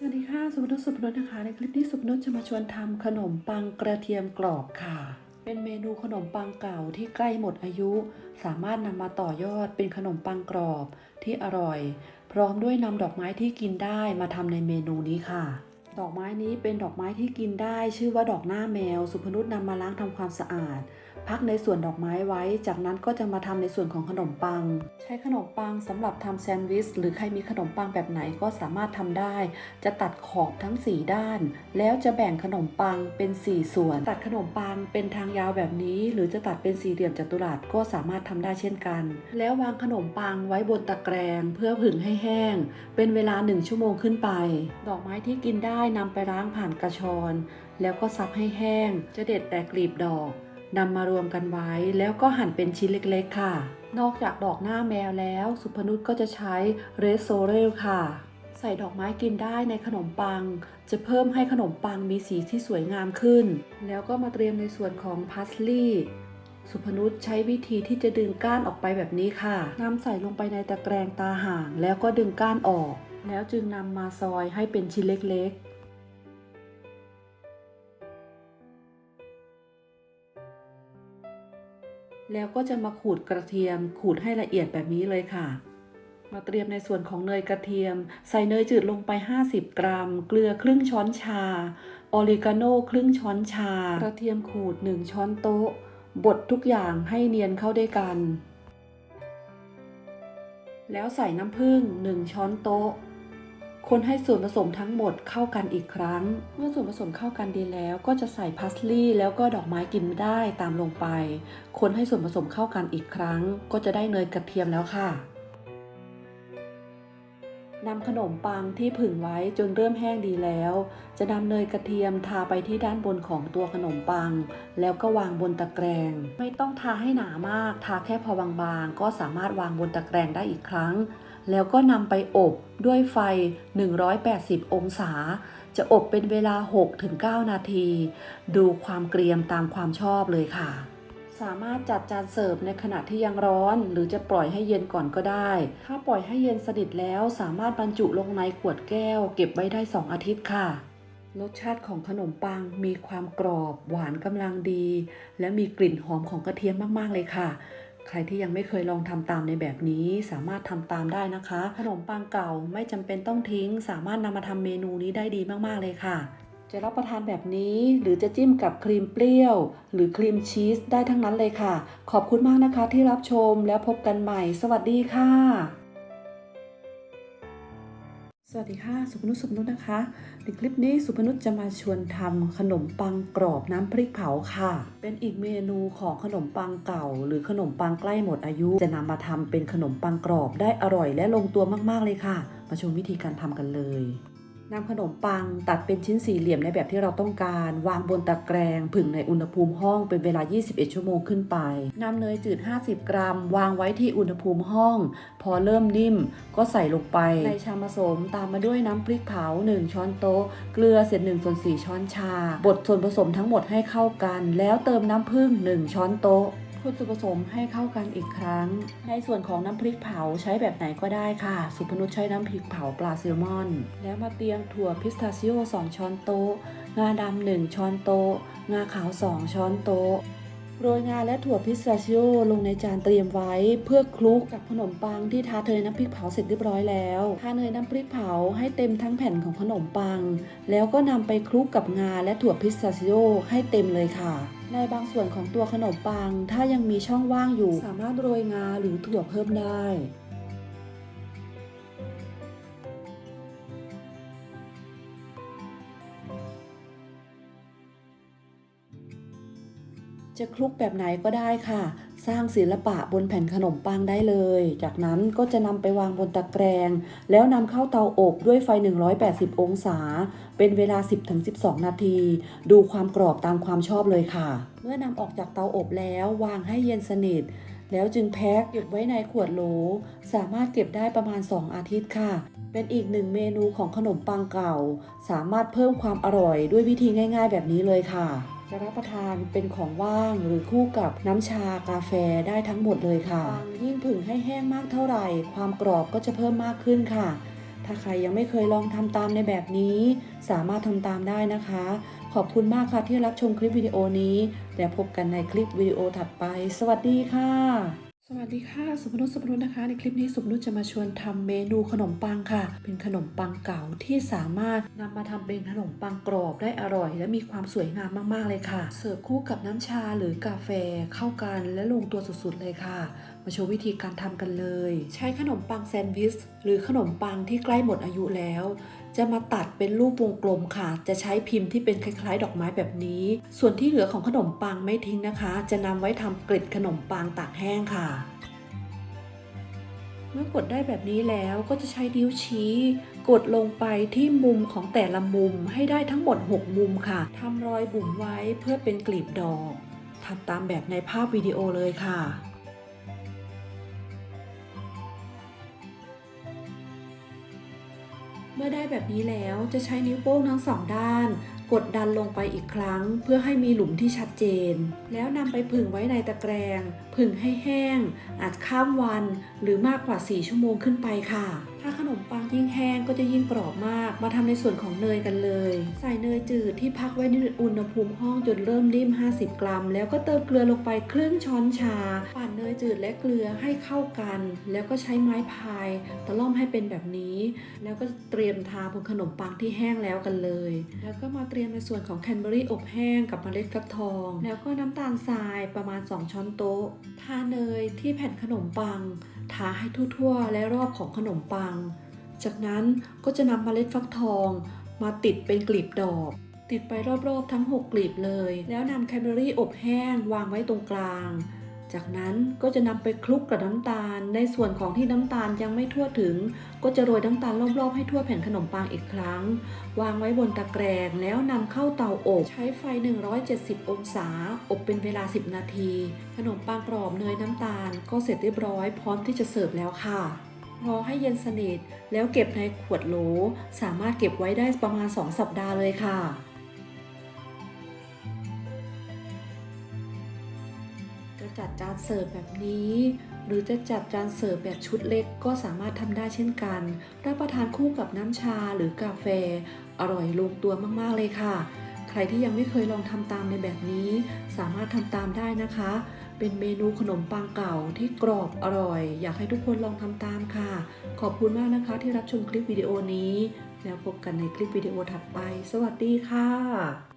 สวัสดีค่ะ สุพนุสุพนุนะคะ ในคลิปนี้สุพนุจะมาชวนทำขนมปังกระเทียมกรอบค่ะ เป็นเมนูขนมปังเก่าที่ใกล้หมดอายุ สามารถนำมาต่อยอดเป็นขนมปังกรอบที่อร่อย พร้อมด้วยนำดอกไม้ที่กินได้มาทำในเมนูนี้ค่ะ ดอกไม้นี้เป็นดอกไม้ที่กินได้ ชื่อว่าดอกหน้าแมว สุพนุชนำมาล้างทำความสะอาด พักในส่วนดอกไม้ไว้ จากนั้นก็จะมาทำในส่วนของขนมปัง ใช้ขนมปังสำหรับทำแซนด์วิชหรือใครมีขนมปังแบบไหนก็สามารถทำได้ จะตัดขอบทั้ง 4 ด้าน แล้วจะแบ่งขนมปังเป็น 4 ส่วน ตัดขนมปังเป็นทางยาวแบบนี้ หรือจะตัดเป็นสี่เหลี่ยมจัตุรัสก็สามารถทำได้เช่นกัน แล้ววางขนมปังไว้บนตะแกรงเพื่อผึ่งให้แห้ง เป็นเวลา 1 ชั่วโมงขึ้นไป ดอกไม้ที่กินได้นำไปล้างผ่านกระชอน แล้วก็ซับให้แห้ง จะเด็ดแต่กลีบดอก นำมารวมกันไว้แล้วก็หั่นเป็นชิ้นเล็กๆค่ะ นอกจากดอกหน้าแมวแล้ว สุพนุชก็จะใช้เรสโซเรลค่ะ ใส่ดอกไม้กินได้ในขนมปัง จะเพิ่มให้ขนมปังมีสีที่สวยงามขึ้น แล้วก็มาเตรียมในส่วนของพาสลีย์สุพนุชใช้วิธีที่จะดึงก้านออกไปแบบนี้ค่ะนำใส่ลงไปในตะแกรงตาห่าง แล้วก็ดึงก้านออก แล้วจึงนำมาซอยให้เป็นชิ้นเล็กๆ แล้วก็จะมาขูดกระเทียม ขูดให้ละเอียดแบบนี้เลยค่ะ มาเตรียมในส่วนของเนยกระเทียม ใส่เนยจืดลงไป 50 กรัม เกลือครึ่งช้อนชา ออริกาโน่ครึ่งช้อนชา กระเทียมขูด 1 ช้อนโต๊ะ บดทุกอย่างให้เนียนเข้าด้วยกัน แล้วใส่น้ำผึ้ง1ช้อนโต๊ะ คนให้ส่วนผสมทั้งหมดเข้ากันอีกครั้ง เมื่อส่วนผสมเข้ากันดีแล้ว ก็จะใส่พาสลีย์แล้วก็ดอกไม้กินได้ตามลงไป คนให้ส่วนผสมเข้ากันอีกครั้ง ก็จะได้เนยกระเทียมแล้วค่ะนำขนมปังที่ผึ่งไว้จนเริ่มแห้งดีแล้ว จะนำเนยกระเทียมทาไปที่ด้านบนของตัวขนมปัง แล้วก็วางบนตะแกรง ไม่ต้องทาให้หนามาก ทาแค่พอบางๆ ก็สามารถวางบนตะแกรงได้อีกครั้ง แล้วก็นำไปอบด้วยไฟ 180 องศา จะอบเป็นเวลา 6-9 นาที ดูความเกรียมตามความชอบเลยค่ะ สามารถจัดจานเสิร์ฟในขณะที่ยังร้อน หรือจะปล่อยให้เย็นก่อนก็ได้ ถ้าปล่อยให้เย็นสนิทแล้วสามารถบรรจุลงในขวดแก้ว เก็บไว้ได้ 2 อาทิตย์ค่ะรสชาติของขนมปังมีความกรอบ หวานกำลังดี และมีกลิ่นหอมของกระเทียมมาก ๆ เลยค่ะ ใครที่ยังไม่เคยลองทำตามในแบบนี้สามารถทำตามได้นะคะ ขนมปังเก่าไม่จำเป็นต้องทิ้ง สามารถนำมาทำเมนูนี้ได้ดีมากๆเลยค่ะ จะรับประทานแบบนี้หรือจะจิ้มกับครีมเปรี้ยว หรือครีมชีสได้ทั้งนั้นเลยค่ะ ขอบคุณมากนะคะที่รับชมแล้วพบกันใหม่ สวัสดีค่ะ สวัสดีค่ะ สุพนุชสุพนุชนะคะ ในคลิปนี้สุพนุชจะมาชวนทำขนมปังกรอบน้ำพริกเผาค่ะ เป็นอีกเมนูของขนมปังเก่า หรือขนมปังใกล้หมดอายุ จะนำมาทำเป็นขนมปังกรอบได้อร่อยและลงตัวมากๆเลยค่ะ มาชมวิธีการทำกันเลย นำขนมปังตัดเป็นชิ้นสี่เหลี่ยมในแบบที่เราต้องการ วางบนตะแกรงผึ่งในอุณหภูมิห้องเป็นเวลา 21 ชั่วโมงขึ้นไปนำเนยจืด 50 กรัม วางไว้ที่อุณหภูมิห้อง พอเริ่มนิ่มก็ใส่ลงไป ในชามผสมตามมาด้วยน้ำพริกเผา 1 ช้อนโต๊ะ เกลือเศษ1ส่วน4ช้อนชา บดส่วนผสมทั้งหมดให้เข้ากัน แล้วเติมน้ำผึ้ง1ช้อนโต๊ะ คนส่วนผสมให้เข้ากันอีกครั้ง ในส่วนของน้ำพริกเผาใช้แบบไหนก็ได้ค่ะ สุพนุชใช้น้ำพริกเผาปลาแซลมอน แล้วมาเตรียมถั่วพิสตาชิโอ 2 ช้อนโต๊ะ งาดำ1ช้อนโต๊ะ งาขาว 2 ช้อนโต๊ะ โรยงาและถั่วพิสตาชิโอลงในจานเตรียมไว้ เพื่อคลุกกับขนมปังที่ทาเนยน้ำพริกเผาเสร็จเรียบร้อยแล้วทาเนยน้ำพริกเผาให้เต็มทั้งแผ่นของขนมปัง แล้วก็นำไปคลุกกับงาและถั่วพิสตาชิโอให้เต็มเลยค่ะในบางส่วนของตัวขนมปัง ถ้ายังมีช่องว่างอยู่ สามารถโรยงาหรือถั่วเพิ่มได้ จะคลุกแบบไหนก็ได้ค่ะ สร้างศิลปะบนแผ่นขนมปังได้เลย จากนั้นก็จะนำไปวางบนตะแกรง แล้วนำเข้าเตาอบด้วยไฟ 180 องศา เป็นเวลา 10-12 นาที ดูความกรอบตามความชอบเลยค่ะ เมื่อนำออกจากเตาอบแล้ววางให้เย็นสนิทแล้วจึงแพ็คเก็บไว้ในขวดโหล สามารถเก็บได้ประมาณ 2 อาทิตย์ค่ะ เป็นอีกหนึ่งเมนูของขนมปังเก่า สามารถเพิ่มความอร่อยด้วยวิธีง่าย ๆ แบบนี้เลยค่ะ จะรับประทานเป็นของว่างหรือคู่กับน้ำชากาแฟได้ทั้งหมดเลยค่ะ ยิ่งผึ่งให้แห้งมากเท่าไหร่ ความกรอบก็จะเพิ่มมากขึ้นค่ะ ถ้าใครยังไม่เคยลองทำตามในแบบนี้ สามารถทำตามได้นะคะ ขอบคุณมากค่ะที่รับชมคลิปวิดีโอนี้ แล้วพบกันในคลิปวิดีโอถัดไป สวัสดีค่ะ สวัสดีค่ะสุพนุชสุพนุชนะคะ ในคลิปนี้สุพนุชจะมาชวนทำเมนูขนมปังค่ะ เป็นขนมปังเก่าที่สามารถนำมาทำเป็นขนมปังกรอบได้อร่อย และมีความสวยงามมากๆเลยค่ะ เสิร์ฟคู่กับน้ำชาหรือกาแฟเข้ากันและลงตัวสุดๆเลยค่ะ มาโชว์วิธีการทำกันเลย ใช้ขนมปังแซนด์วิชหรือขนมปังที่ใกล้หมดอายุแล้ว จะมาตัดเป็นรูปวงกลมค่ะ จะใช้พิมพ์ที่เป็นคล้ายๆ ดอกไม้แบบนี้ ส่วนที่เหลือของขนมปังไม่ทิ้งนะคะ จะนำไว้ทำเกล็ดขนมปังตากแห้งค่ะ เมื่อกดได้แบบนี้แล้วก็จะใช้นิ้วชี้กดลงไปที่มุมของแต่ละมุมให้ได้ทั้งหมด 6 มุมค่ะทำรอยบุ๋มไว้เพื่อเป็นกลีบดอกทำตามแบบในภาพวิดีโอเลยค่ะ เมื่อได้แบบนี้แล้วจะใช้นิ้วโป้งทั้งสองด้าน กดดันลงไปอีกครั้ง เพื่อให้มีหลุมที่ชัดเจน แล้วนำไปผึ่งไว้ในตะแกรง ผึ่งให้แห้ง อาจข้ามวัน หรือมากกว่า 4 ชั่วโมงขึ้นไปค่ะ ถ้าขนมปังยิ่งแห้งก็จะยิ่งกรอบมาก มาทำในส่วนของเนยกันเลย ใส่เนยจืดที่พักไว้ในอุณหภูมิห้องจนเริ่มริ่ม 50 กรัม แล้วก็เติมเกลือลงไปครึ่งช้อนชา ปั่นเนยจืดและเกลือให้เข้ากัน แล้วก็ใช้ไม้พายตะล่อมให้เป็นแบบนี้ แล้วก็เตรียมทาบนขนมปังที่แห้งแล้วกันเลย แล้วก็มาเตรียมในส่วนของแคนเบอรี่อบแห้งกับเมล็ดฟักทอง แล้วก็น้ำตาลทรายประมาณ 2 ช้อนโต๊ะ ทาเนยที่แผ่นขนมปัง ทาให้ทั่วๆ และรอบของขนมปัง จากนั้นก็จะนำเมล็ดฟักทอง มาติดเป็นกลีบดอก ติดไปรอบๆ ทั้ง 6 กลีบเลย แล้วนำแครเบอรี่อบแห้งวางไว้ตรงกลาง จากนั้นก็จะนำไปคลุกกับน้ำตาล ในส่วนของที่น้ำตาลยังไม่ทั่วถึง ก็จะโรยน้ำตาลรอบๆให้ทั่วแผ่นขนมปังอีกครั้ง วางไว้บนตะแกรงแล้วนำเข้าเตาอบ ใช้ไฟ 170 องศา อบเป็นเวลา 10 นาที ขนมปังกรอบเนยน้ำตาล ก็เสร็จเรียบร้อยพร้อมที่จะเสิร์ฟแล้วค่ะรอให้เย็นสนิทแล้วเก็บในขวดโหล สามารถเก็บไว้ได้ประมาณ 2 สัปดาห์เลยค่ะ จานเสิร์ฟแบบนี้ หรือจะจัดจานเสิร์ฟแบบชุดเล็กก็สามารถทำได้เช่นกัน รับประทานคู่กับน้ำชาหรือกาแฟ อร่อยลงตัวมากๆเลยค่ะ ใครที่ยังไม่เคยลองทำตามในแบบนี้ สามารถทำตามได้นะคะ เป็นเมนูขนมปังเก่าที่กรอบอร่อย อยากให้ทุกคนลองทำตามค่ะ ขอบคุณมากนะคะที่รับชมคลิปวิดีโอนี้ แล้วพบกันในคลิปวิดีโอถัดไป สวัสดีค่ะ